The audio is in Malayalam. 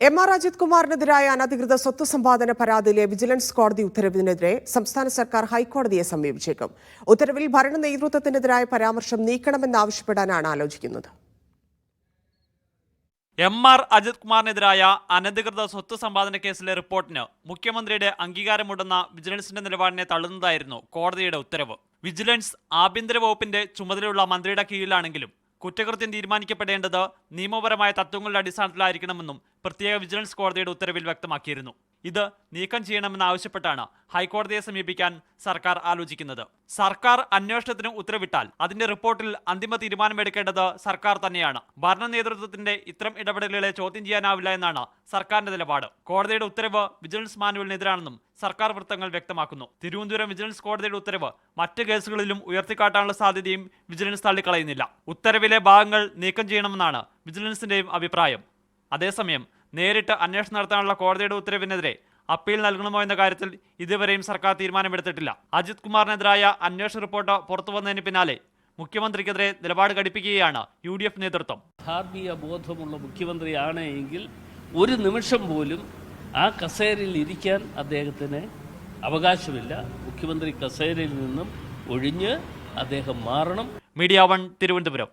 എം ആർ അജിത് കുമാറിനെതിരായ അനധികൃത സ്വത്ത് സമ്പാദന പരാതിയിലെ വിജിലൻസ് കോടതി ഉത്തരവിനെതിരെ സംസ്ഥാന സർക്കാർ ഹൈക്കോടതിയെ സമീപിച്ചേക്കും. ഉത്തരവിൽ ഭരണ നേതൃത്വത്തിനെതിരായ പരാമർശം നീക്കണമെന്നാവശ്യപ്പെടാനാണ് ആലോചിക്കുന്നത്. എം ആർ അജിത് കുമാറിനെതിരായ അനധികൃത സ്വത്ത് സമ്പാദന കേസിലെ റിപ്പോർട്ടിന് മുഖ്യമന്ത്രിയുടെ അംഗീകാരമുണ്ടെന്ന വിജിലൻസിന്റെ നിലപാടിനെ തള്ളുന്നതായിരുന്നു കോടതിയുടെ ഉത്തരവ്. വിജിലൻസ് ആഭ്യന്തര വകുപ്പിന്റെ ചുമതലയുള്ള മന്ത്രിയുടെ കീഴിലാണെങ്കിലും കുറ്റകൃത്യം തീരുമാനിക്കപ്പെടേണ്ടത് നിയമപരമായ തത്വങ്ങളുടെ അടിസ്ഥാനത്തിലായിരിക്കണമെന്നും പ്രത്യേക വിജിലൻസ് കോടതിയുടെ ഉത്തരവിൽ വ്യക്തമാക്കിയിരുന്നു ഇത് നീക്കം ചെയ്യണമെന്ന് ആവശ്യപ്പെട്ടാണ് ഹൈക്കോടതിയെ സമീപിക്കാൻ സർക്കാർ ആലോചിക്കുന്നത്. സർക്കാർ അന്വേഷണത്തിന് ഉത്തരവിട്ടാൽ അതിന്റെ റിപ്പോർട്ടിൽ അന്തിമ തീരുമാനമെടുക്കേണ്ടത് സർക്കാർ തന്നെയാണ്. ഭരണ നേതൃത്വത്തിന്റെ ഇത്തരം ഇടപെടലുകളെ ചോദ്യം ചെയ്യാനാവില്ല എന്നാണ് സർക്കാരിന്റെ നിലപാട്. കോടതിയുടെ ഉത്തരവ് വിജിലൻസ് മാനുവലിനെതിരാണെന്നും സർക്കാർ വൃത്തങ്ങൾ വ്യക്തമാക്കുന്നു. തിരുവനന്തപുരം വിജിലൻസ് കോടതിയുടെ ഉത്തരവ് മറ്റ് കേസുകളിലും ഉയർത്തിക്കാട്ടാനുള്ള സാധ്യതയും വിജിലൻസ് തള്ളിക്കളയുന്നില്ല. ഉത്തരവിലെ ഭാഗങ്ങൾ നീക്കം ചെയ്യണമെന്നാണ് വിജിലൻസിന്റെയും അഭിപ്രായം. അതേസമയം നേരിട്ട് അന്വേഷണം നടത്താനുള്ള കോടതിയുടെ ഉത്തരവിനെതിരെ അപ്പീൽ നൽകണമോ എന്ന കാര്യത്തിൽ ഇതുവരെയും സർക്കാർ തീരുമാനമെടുത്തിട്ടില്ല. അജിത് കുമാറിനെതിരായ അന്വേഷണ റിപ്പോർട്ട് പുറത്തു വന്നതിന് പിന്നാലെ മുഖ്യമന്ത്രിക്കെതിരെ നിലപാട് ഘടിപ്പിക്കുകയാണ് യു ഡി എഫ് നേതൃത്വം. ധാർമ്മിക ബോധമുള്ള മുഖ്യമന്ത്രിയാണ് എങ്കിൽ ഒരു നിമിഷം പോലും ആ കസേരയിൽ ഇരിക്കാൻ അദ്ദേഹത്തിന് അവകാശമില്ല. മുഖ്യമന്ത്രി കസേരയിൽ നിന്നും ഒഴിഞ്ഞ് അദ്ദേഹം മാറണം. Media one Thiruvananthapuram.